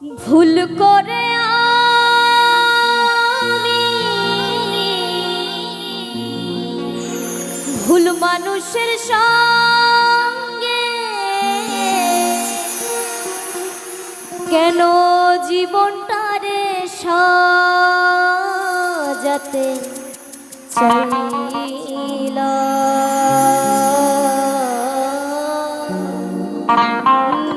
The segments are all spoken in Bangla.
ভুল করে ভুল মানুষের সঙ্গে কেন জীবনটারে সাজাতে চাইলাম?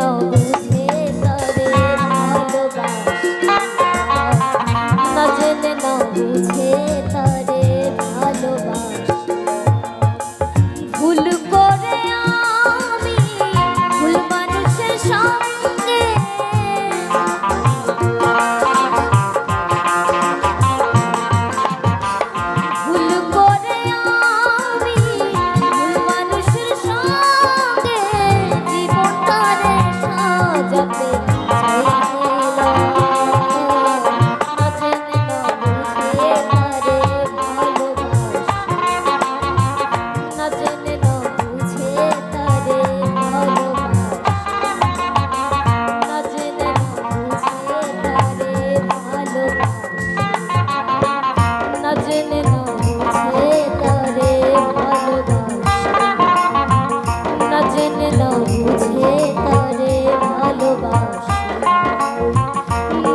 লবণ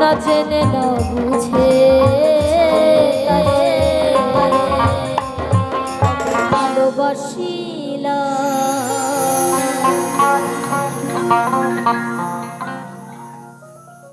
না জেনে না বুঝে